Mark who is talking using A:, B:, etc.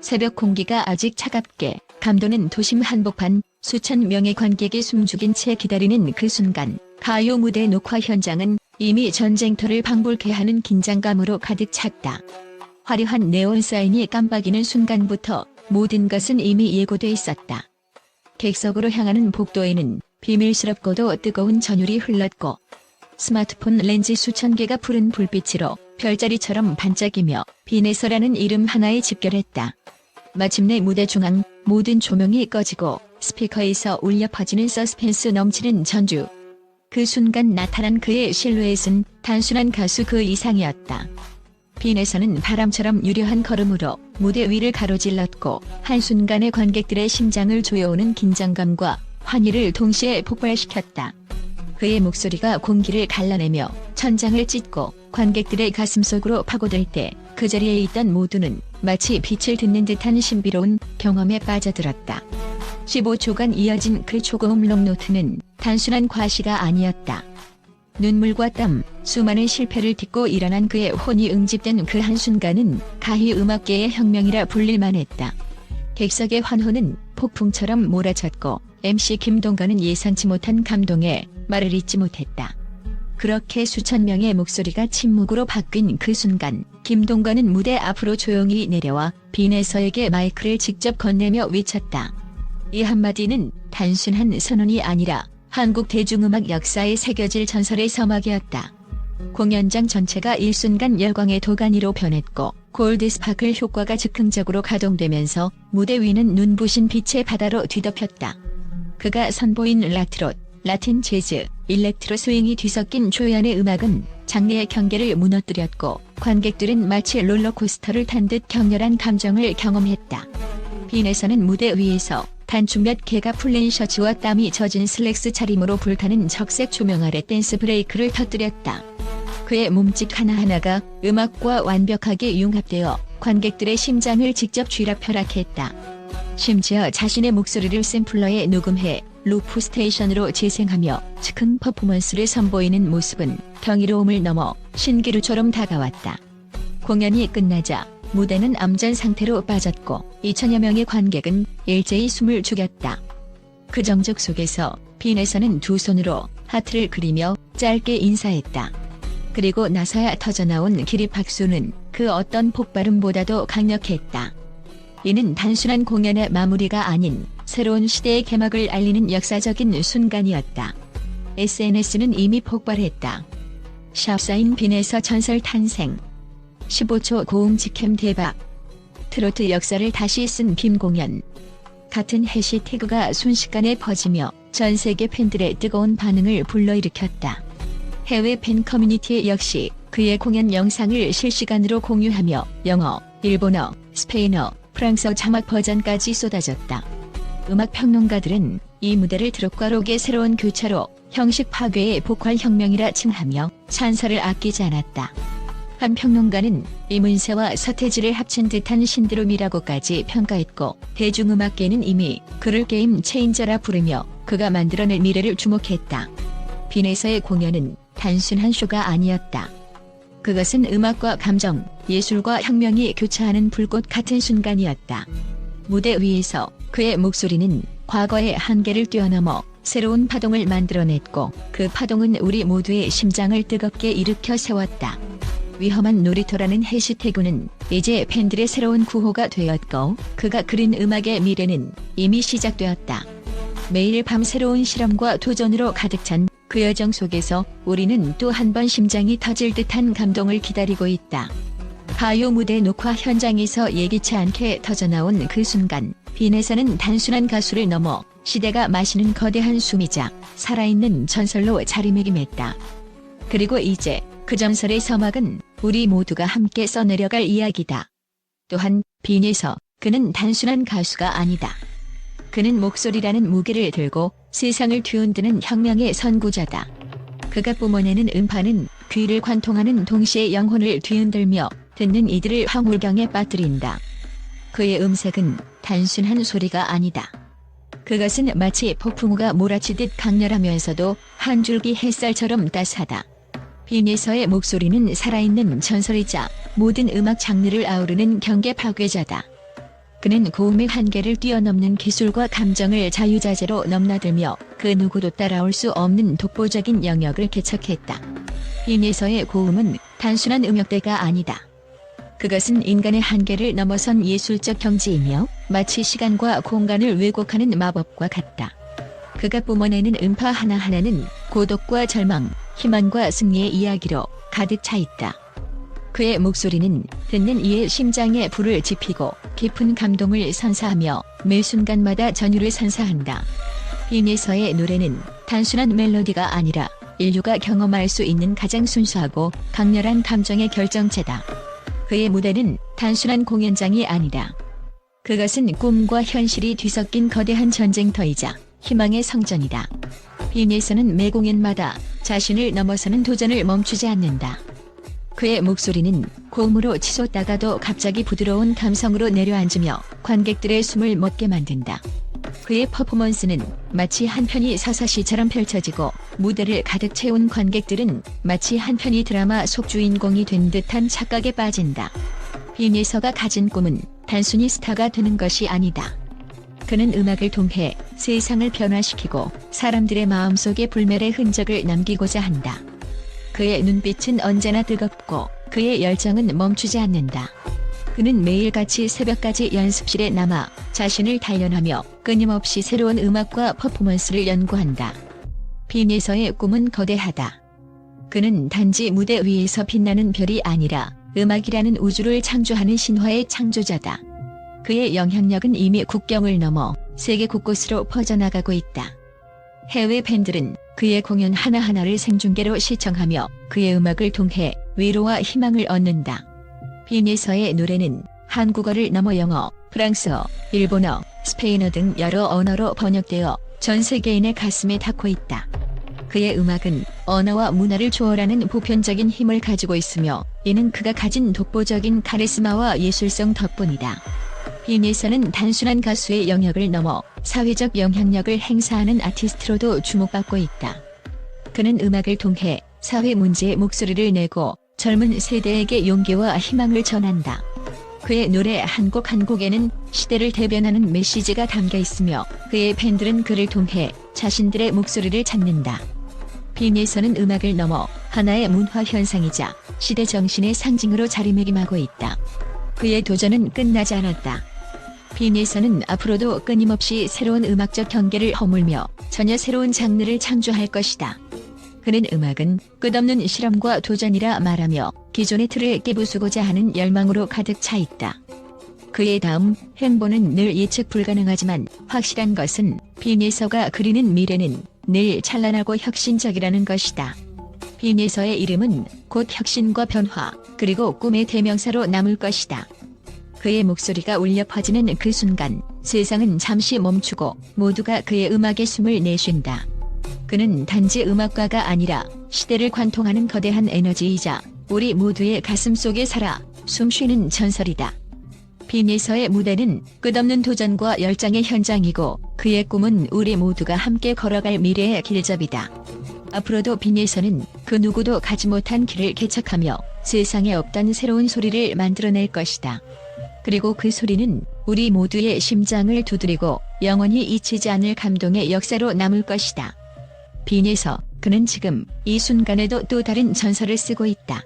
A: 새벽 공기가 아직 차갑게 감도는 도심 한복판 수천 명의 관객이 숨죽인 채 기다리는 그 순간 가요 무대 녹화 현장은 이미 전쟁터를 방불케 하는 긴장감으로 가득 찼다. 화려한 네온 사인이 깜빡이는 순간부터 모든 것은 이미 예고돼 있었다. 객석으로 향하는 복도에는 비밀스럽고도 뜨거운 전율이 흘렀고 스마트폰 렌즈 수천 개가 푸른 불빛으로 별자리처럼 반짝이며 비네서라는 이름 하나에 집결했다. 마침내 무대 중앙 모든 조명이 꺼지고 스피커에서 울려 퍼지는 서스펜스 넘치는 전주. 그 순간 나타난 그의 실루엣은 단순한 가수 그 이상이었다. 빈에서는 바람처럼 유려한 걸음으로 무대 위를 가로질렀고 한순간에 관객들의 심장을 조여오는 긴장감과 환희를 동시에 폭발시켰다. 그의 목소리가 공기를 갈라내며 천장을 찢고 관객들의 가슴 속으로 파고들 때 그 자리에 있던 모두는 마치 빛을 듣는 듯한 신비로운 경험에 빠져들었다. 15초간 이어진 그 초고음 롱노트는 단순한 과시가 아니었다. 눈물과 땀, 수많은 실패를 딛고 일어난 그의 혼이 응집된 그 한순간은 가히 음악계의 혁명이라 불릴만 했다. 객석의 환호는 폭풍처럼 몰아쳤고 MC 김동건은 예상치 못한 감동에 말을 잇지 못했다. 그렇게 수천 명의 목소리가 침묵으로 바뀐 그 순간 김동건은 무대 앞으로 조용히 내려와 빈에서에게 마이크를 직접 건네며 외쳤다. 이 한마디는 단순한 선언이 아니라 한국 대중음악 역사에 새겨질 전설의 서막이었다. 공연장 전체가 일순간 열광의 도가니로 변했고 골드스파클 효과가 즉흥적으로 가동되면서 무대 위는 눈부신 빛의 바다로 뒤덮였다. 그가 선보인 락트롯, 라틴 재즈, 일렉트로 스윙이 뒤섞인 조연의 음악은 장르의 경계를 무너뜨렸고 관객들은 마치 롤러코스터를 탄 듯 격렬한 감정을 경험했다. 빈에서는 무대 위에서 단추 몇 개가 풀린 셔츠와 땀이 젖은 슬랙스 차림으로 불타는 적색 조명 아래 댄스 브레이크를 터뜨렸다. 그의 몸짓 하나하나가 음악과 완벽하게 융합되어 관객들의 심장을 직접 쥐락펴락했다. 심지어 자신의 목소리를 샘플러에 녹음해 루프 스테이션으로 재생하며 즉흥 퍼포먼스를 선보이는 모습은 경이로움을 넘어 신기루처럼 다가왔다. 공연이 끝나자 무대는 암전 상태로 빠졌고 2천여 명의 관객은 일제히 숨을 죽였다. 그 정적 속에서 빈에서는 두 손으로 하트를 그리며 짧게 인사했다. 그리고 나서야 터져나온 기립 박수는 그 어떤 폭발음보다도 강력했다. 이는 단순한 공연의 마무리가 아닌 새로운 시대의 개막을 알리는 역사적인 순간이었다. SNS는 이미 폭발했다. 샵사인 빈에서 전설 탄생. 15초 고음 직캠 대박. 트로트 역사를 다시 쓴 빔 공연. 같은 해시태그가 순식간에 퍼지며 전 세계 팬들의 뜨거운 반응을 불러일으켰다. 해외 팬 커뮤니티 역시 그의 공연 영상을 실시간으로 공유하며 영어, 일본어, 스페인어, 프랑스어 자막 버전까지 쏟아졌다. 음악 평론가들은 이 무대를 트롯과 록의 새로운 교차로 형식 파괴의 복활 혁명이라 칭하며 찬사를 아끼지 않았다. 한 평론가는 이문세와 서태지를 합친 듯한 신드롬이라고까지 평가했고 대중음악계는 이미 그를 게임 체인저라 부르며 그가 만들어낼 미래를 주목했다. 빈에서의 공연은 단순한 쇼가 아니었다. 그것은 음악과 감정, 예술과 혁명이 교차하는 불꽃 같은 순간이었다. 무대 위에서 그의 목소리는 과거의 한계를 뛰어넘어 새로운 파동을 만들어냈고 그 파동은 우리 모두의 심장을 뜨겁게 일으켜 세웠다. 위험한 놀이터라는 해시태그는 이제 팬들의 새로운 구호가 되었고 그가 그린 음악의 미래는 이미 시작되었다. 매일 밤 새로운 실험과 도전으로 가득 찬 그 여정 속에서 우리는 또 한 번 심장이 터질 듯한 감동을 기다리고 있다. 가요 무대 녹화 현장에서 예기치 않게 터져나온 그 순간 빈에서는 단순한 가수를 넘어 시대가 마시는 거대한 숨이자 살아있는 전설로 자리매김했다. 그리고 이제 그 전설의 서막은 우리 모두가 함께 써내려갈 이야기다. 또한 빈에서 그는 단순한 가수가 아니다. 그는 목소리라는 무게를 들고 세상을 뒤흔드는 혁명의 선구자다. 그가 뿜어내는 음파는 귀를 관통하는 동시에 영혼을 뒤흔들며 듣는 이들을 황홀경에 빠뜨린다. 그의 음색은 단순한 소리가 아니다. 그것은 마치 폭풍우가 몰아치듯 강렬하면서도 한 줄기 햇살처럼 따스하다. 빈에서의 목소리는 살아있는 전설이자 모든 음악 장르를 아우르는 경계 파괴자다. 그는 고음의 한계를 뛰어넘는 기술과 감정을 자유자재로 넘나들며 그 누구도 따라올 수 없는 독보적인 영역을 개척했다. 빈에서의 고음은 단순한 음역대가 아니다. 그것은 인간의 한계를 넘어선 예술적 경지이며 마치 시간과 공간을 왜곡하는 마법과 같다. 그가 뿜어내는 음파 하나하나는 고독과 절망, 희망과 승리의 이야기로 가득 차 있다. 그의 목소리는 듣는 이의 심장에 불을 지피고 깊은 감동을 선사하며 매 순간마다 전율을 선사한다. 빈에서의 노래는 단순한 멜로디가 아니라 인류가 경험할 수 있는 가장 순수하고 강렬한 감정의 결정체다. 그의 무대는 단순한 공연장이 아니다. 그것은 꿈과 현실이 뒤섞인 거대한 전쟁터이자 희망의 성전이다. 빈에서는 매 공연마다 자신을 넘어서는 도전을 멈추지 않는다. 그의 목소리는 고음으로 치솟다가도 갑자기 부드러운 감성으로 내려앉으며 관객들의 숨을 멎게 만든다. 그의 퍼포먼스는 마치 한 편이 서사시처럼 펼쳐지고 무대를 가득 채운 관객들은 마치 한 편이 드라마 속 주인공이 된 듯한 착각에 빠진다. 빈예서가 가진 꿈은 단순히 스타가 되는 것이 아니다. 그는 음악을 통해 세상을 변화시키고 사람들의 마음속에 불멸의 흔적을 남기고자 한다. 그의 눈빛은 언제나 뜨겁고 그의 열정은 멈추지 않는다. 그는 매일같이 새벽까지 연습실에 남아 자신을 단련하며 끊임없이 새로운 음악과 퍼포먼스를 연구한다. 빈에서의 꿈은 거대하다. 그는 단지 무대 위에서 빛나는 별이 아니라 음악이라는 우주를 창조하는 신화의 창조자다. 그의 영향력은 이미 국경을 넘어 세계 곳곳으로 퍼져나가고 있다. 해외 팬들은 그의 공연 하나하나를 생중계로 시청하며 그의 음악을 통해 위로와 희망을 얻는다. 빈에서의 노래는 한국어를 넘어 영어, 프랑스어, 일본어, 스페인어 등 여러 언어로 번역되어 전 세계인의 가슴에 닿고 있다. 그의 음악은 언어와 문화를 초월하는 보편적인 힘을 가지고 있으며 이는 그가 가진 독보적인 카리스마와 예술성 덕분이다. 빈에서는 단순한 가수의 영역을 넘어 사회적 영향력을 행사하는 아티스트로도 주목받고 있다. 그는 음악을 통해 사회 문제에 목소리를 내고 젊은 세대에게 용기와 희망을 전한다. 그의 노래 한 곡 한 곡에는 시대를 대변하는 메시지가 담겨 있으며 그의 팬들은 그를 통해 자신들의 목소리를 찾는다. 빈에서는 음악을 넘어 하나의 문화 현상이자 시대 정신의 상징으로 자리매김하고 있다. 그의 도전은 끝나지 않았다. 빈에서는 앞으로도 끊임없이 새로운 음악적 경계를 허물며 전혀 새로운 장르를 창조할 것이다. 그는 음악은 끝없는 실험과 도전이라 말하며 기존의 틀을 깨부수고자 하는 열망으로 가득 차 있다. 그의 다음 행보는 늘 예측 불가능하지만 확실한 것은 빈에서가 그리는 미래는 늘 찬란하고 혁신적이라는 것이다. 빈에서의 이름은 곧 혁신과 변화, 그리고 꿈의 대명사로 남을 것이다. 그의 목소리가 울려 퍼지는 그 순간 세상은 잠시 멈추고 모두가 그의 음악에 숨을 내쉰다. 그는 단지 음악가가 아니라 시대를 관통하는 거대한 에너지이자 우리 모두의 가슴 속에 살아 숨쉬는 전설이다. 빈에서의 무대는 끝없는 도전과 열정의 현장이고 그의 꿈은 우리 모두가 함께 걸어갈 미래의 길잡이다. 앞으로도 빈에서는 그 누구도 가지 못한 길을 개척하며 세상에 없던 새로운 소리를 만들어낼 것이다. 그리고 그 소리는 우리 모두의 심장을 두드리고 영원히 잊히지 않을 감동의 역사로 남을 것이다. 빈에서 그는 지금 이 순간에도 또 다른 전설을 쓰고 있다.